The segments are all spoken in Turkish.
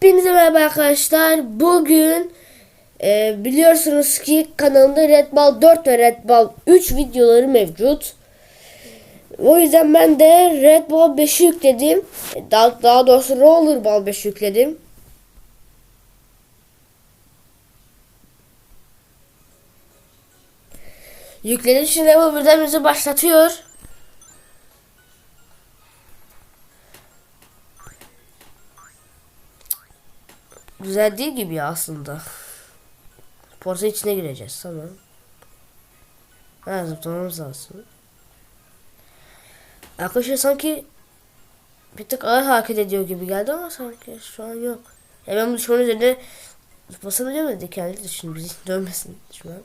Hepinize merhaba arkadaşlar. Bugün e, biliyorsunuz ki kanalımda Red Ball 4 ve Red Ball 3 videoları mevcut. O yüzden ben de Red Ball 5'i yükledim. Daha, daha doğrusu Roller Ball 5 yükledim. Yükledim şimdi level birden bizi başlatıyor. Güzel değil gibi aslında. Porta içine gireceğiz tamam. Ha zıplamamız lazım. Arkadaşlar sanki bir tık ağır hareket ediyor gibi geldi ama sanki şu an yok. Ya ben bu düşmanın üzerine diyorum da kendi düşün bizi dönmesin düşman.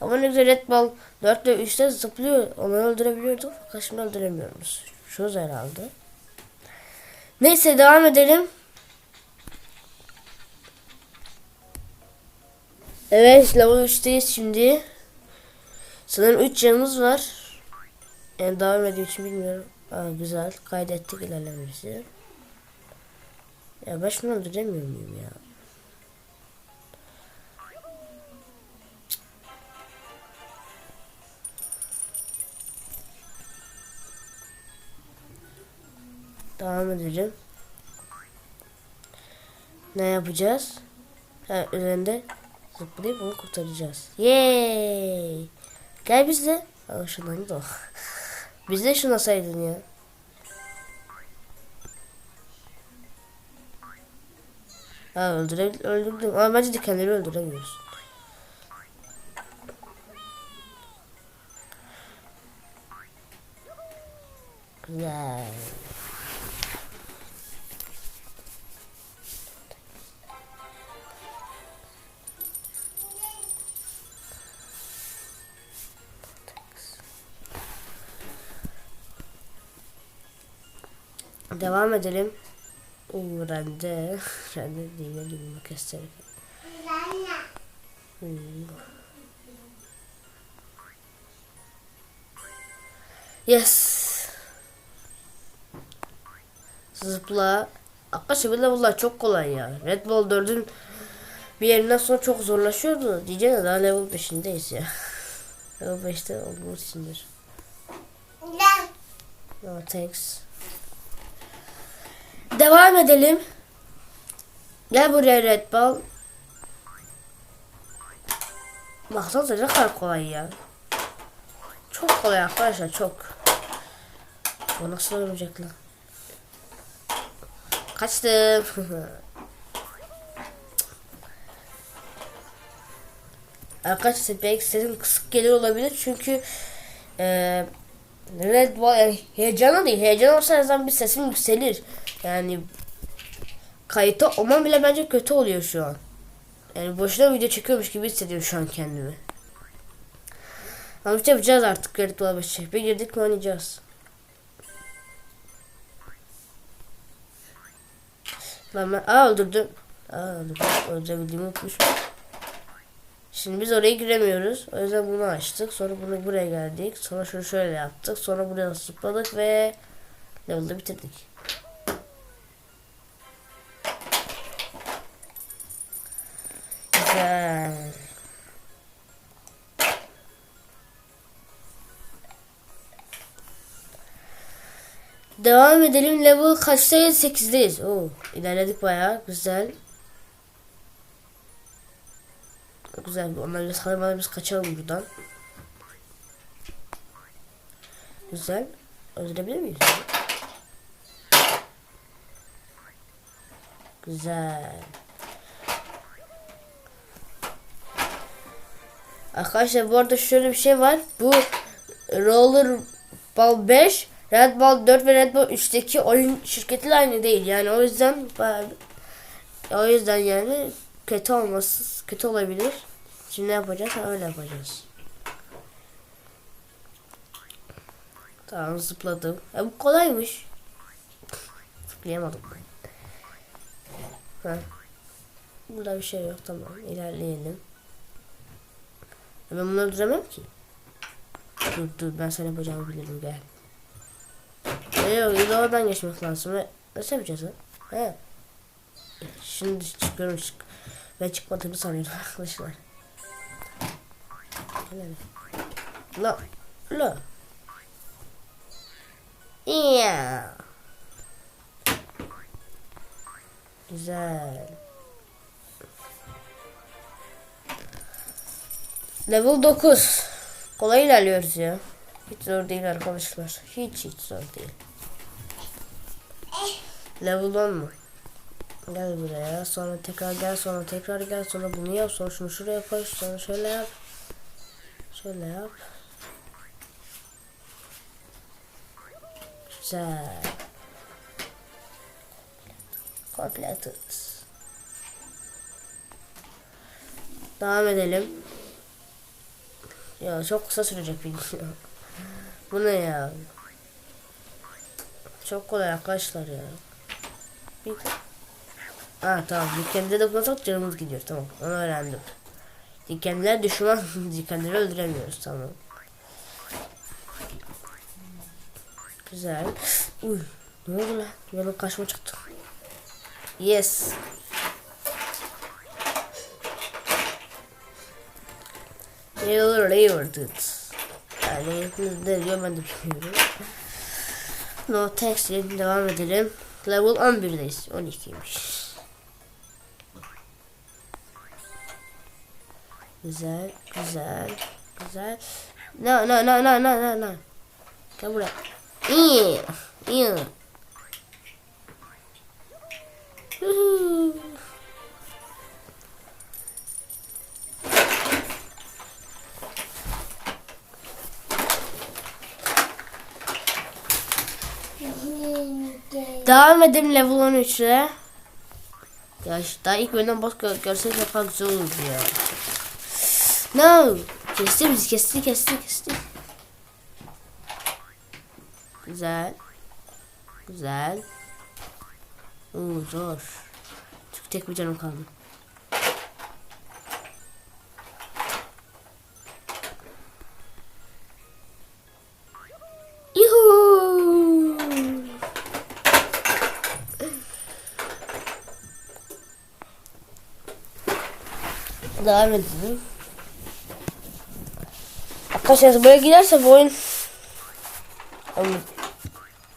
Ama ne güzel Red Ball 4 ile 3'te zıplıyor. Onu öldürebiliyorduk fakat şimdi öldüremiyoruz. Şu herhalde. Neyse devam edelim. Evet level 3'teyiz şimdi. Sanırım 3 canımız var. Yani devam ediyor için bilmiyorum. Aa, güzel kaydettik ilerlememizi. Ya ben şunu öldüremiyor muyum ya? Devam edelim. Ne yapacağız? Ha, üzerinde zıplayıp onu kurtaracağız. Yay! Gel bizle. Aa, şundan o. Biz de şuna saydın ya. Ha öldüre öldürdüm. Ama bence dikenleri öldüremiyoruz. Devam edelim. Oo, rende. Rende değil gibi kestir. Hmm. Yes. Zıpla. Arkadaşlar bu level'lar çok kolay ya. Red Bull 4'ün bir yerinden sonra çok zorlaşıyordu. Diyeceğim de daha level 5'indeyiz ya. level 5'te olduğumuz içindir. No thanks. Devam edelim. Gel buraya Red Bull. Baksanıza ne kadar kolay ya. Çok kolay arkadaşlar çok. Bu nasıl örümcek lan? Kaçtım. Arkadaşlar belki sesim kısık gelir olabilir çünkü eee Red Bull yani heyecanlı değil. Heyecan olsa en azından bir sesim yükselir. Yani kayıtta olmam bile bence kötü oluyor şu an. Yani boşuna video çekiyormuş gibi hissediyorum şu an kendimi. Ama işte yapacağız artık Red Bull 5'e. Bir girdik mi oynayacağız. Lan ben aa öldürdüm. Aa öldürdüm. Öldürebildiğimi unutmuşum. Şimdi biz oraya giremiyoruz. O yüzden bunu açtık. Sonra bunu buraya geldik. Sonra şunu şöyle yaptık. Sonra buraya zıpladık ve level'da bitirdik. Güzel. Devam edelim. Level kaçtayız? 8'deyiz. Oo, ilerledik bayağı. Güzel. Güzel. Onlar biraz hanımlar biz kaçalım buradan. Güzel. Öldürebilir miyiz? Güzel. Arkadaşlar bu arada şöyle bir şey var. Bu Roller Ball 5, Red Ball 4 ve Red Ball 3'teki oyun şirketi aynı değil. Yani o yüzden o yüzden yani kötü olması kötü olabilir. Şimdi ne yapacağız? Öyle yapacağız. Tamam zıpladım. E bu kolaymış. Zıplayamadım. Ha. Burada bir şey yok tamam ilerleyelim. E ben bunu öldüremem ki. Dur dur ben sana yapacağımı bilirim gel. E yok illa oradan geçmek lazım. E, nasıl yapacağız ha? He. Şimdi çıkıyorum çık. Ben çıkmadığımı sanıyorum arkadaşlar. Hele. La. La. Yeah. Güzel. Level 9. Kolay ilerliyoruz ya. Hiç zor değil arkadaşlar. Hiç hiç zor değil. Level 10 mu? Gel buraya. Sonra tekrar gel. Sonra tekrar gel. Sonra bunu yap. Sonra şunu şuraya koy. Sonra şöyle yap. Şöyle yap. Güzel. Completed. Devam edelim. Ya çok kısa sürecek video. Bu ne ya? Çok kolay arkadaşlar ya. Bir... Ha tamam. Dikenlere dokunursak canımız gidiyor. Tamam. Onu öğrendim. Dikenler düşman. Dikenleri öldüremiyoruz. Tamam. Güzel. Uy. Ne oldu lan? Benim kaşıma çıktı. Yes. Railroaded. Yani ne diyor ben de bilmiyorum. No text devam edelim. Level 11'deyiz. 12'ymiş. Güzel, güzel, güzel. No, no, no, no, no, no, no. Gel buraya. İyi, iyi. Devam edelim level 13'e. Ya işte daha ilk bölümden boss gö görsek yapmak güzel olurdu ya. No. Kesti bizi kesti kesti kesti. Güzel. Güzel. Oo zor. Çünkü tek bir canım kaldı. Yuhuu. Devam edelim. Arkadaşlar böyle giderse bu oyun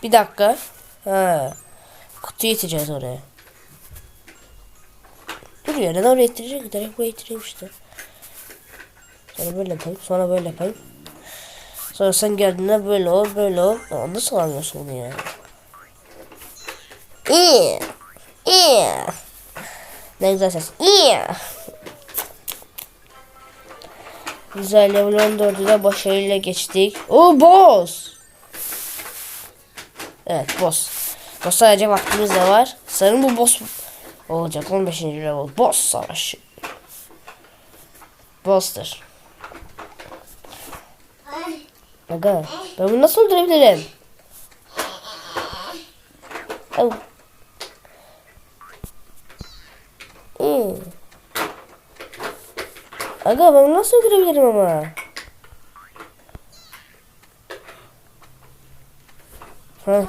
bir dakika. Ha. Kutuyu iteceğiz oraya. Dur ya neden oraya ittirecek? Direkt buraya ittireyim işte. Sonra böyle yapayım. Sonra böyle yapayım. Sonra sen geldiğinde böyle ol böyle ol. Aa, nasıl anlıyorsun bunu ya? İyi. İyi. Ne güzel ses. İyi. Güzel level 14'ü de başarıyla geçtik. Oo boss. Evet boss. Boss sadece vaktimiz de var. Sanırım bu boss olacak 15. level. Boss savaşı. Boss'tır. Aga ben bunu nasıl öldürebilirim? Oh. Hmm. Aga ben nasıl öldürebilirim ama? Ha.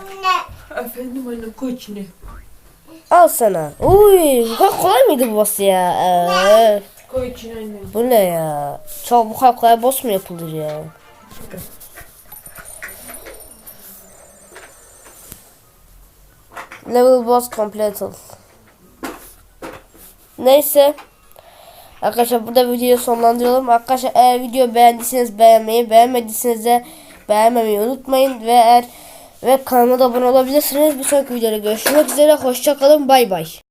Efendim annem koy içine. Al sana. Uy, bu kadar kolay mıydı bu boss ya? Ee, içine annem. bu ne ya? Çok bu kadar kolay boss mu yapılır ya? Level boss completed. Neyse. Arkadaşlar burada videoyu sonlandıralım. Arkadaşlar eğer video beğendiyseniz beğenmeyi, beğenmediyseniz de beğenmemeyi unutmayın ve eğer ve kanalıma da abone olabilirsiniz. Bir sonraki videoda görüşmek üzere. Hoşçakalın. Bay bay.